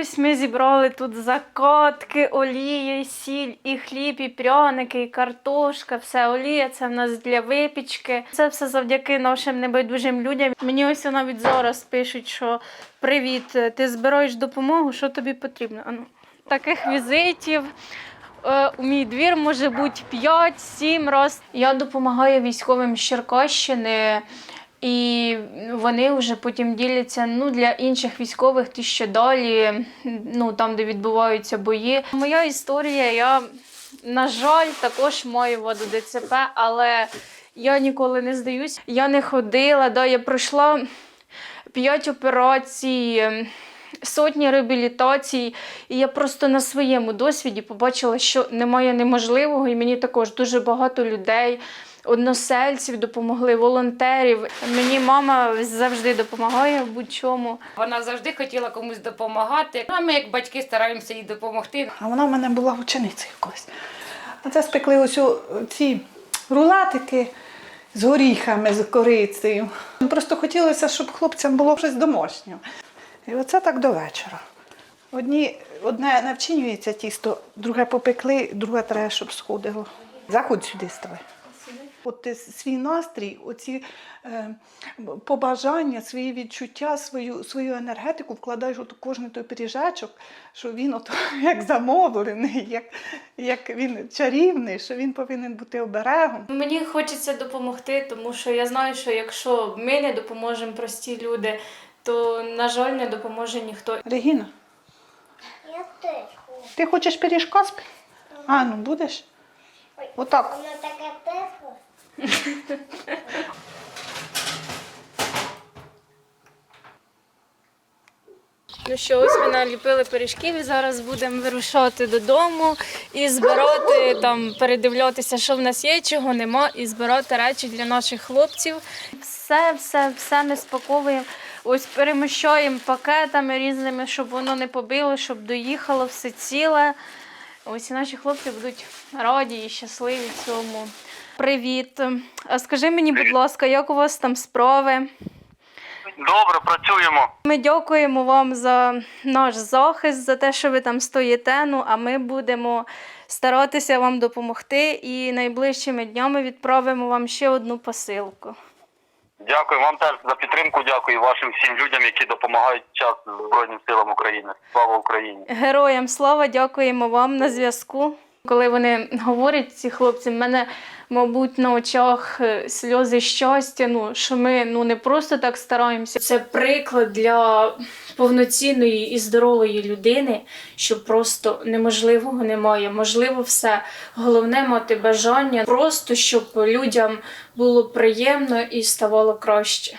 Ось ми зібрали тут закатки, олія, сіль, і хліб, і пряники, і картошка, все олія. Це в нас для випічки. Це все завдяки нашим небайдужим людям. Мені ось навіть зараз пишуть, що привіт, ти збираєш допомогу, що тобі потрібно. Ану. Таких візитів. е, У мій двір може бути 5-7 разів. Я допомагаю військовим з Черкащини. І вони вже потім діляться ну, для інших військових, ті, що далі, ну там, де відбуваються бої. Моя історія, я, на жаль, також маю воду ДЦП, але я ніколи не здаюсь. Я не ходила, да, я пройшла п'ять операцій. Сотні реабілітацій, і я просто на своєму досвіді побачила, що немає неможливого, і мені також дуже багато людей, односельців допомогли, волонтерів. Мені мама завжди допомагає в будь-чому. Вона завжди хотіла комусь допомагати. А ми, як батьки, стараємося їй допомогти. А вона в мене була ученицею колись. А це спекли ось ці рулатики з горіхами, з корицею. Просто хотілося, щоб хлопцям було щось домашнє. І оце так до вечора. Одні, одне навчинюється тісто, друге попекли, друге треба, щоб сходило. Заходь сюди ставай. От ти свій настрій, оці е, побажання, свої відчуття, свою, свою енергетику вкладаєш у кожний той пиріжечок, що він от, як замовлений, як, як він чарівний, що він повинен бути оберегом. Мені хочеться допомогти, тому що я знаю, що якщо ми не допоможемо прості люди, то на жаль не допоможе ніхто. Регіна, Я теж ти хочеш пиріжка з... А, ну будеш? Отак. Воно таке тепло. Ну що, ось ми наліпили пиріжків і зараз будемо вирушати додому і збирати там, передивлятися, що в нас є, чого нема, і збирати речі для наших хлопців. Все, все, все ми спаковуємо. Ось переміщаємо пакетами різними, щоб воно не побило, щоб доїхало все ціле. Ось і наші хлопці будуть раді і щасливі цьому. Привіт. Скажи мені, будь ласка, як у вас там справи? Добре, працюємо. Ми дякуємо вам за наш захист, за те, що ви там стоїте. Ну а ми будемо старатися вам допомогти і найближчими днями відправимо вам ще одну посилку. Дякую вам теж за підтримку. Дякую вашим всім людям, які допомагають час Збройним силам України. Слава Україні! Героям слава, дякуємо вам на зв'язку. Коли вони говорять, ці хлопці, в мене, мабуть, на очах е, сльози щастя. Ну що ми ну не просто так стараємося. Це приклад для повноцінної і здорової людини, що просто неможливого немає. Можливо, все. Головне мати бажання, просто щоб людям було приємно і ставало краще.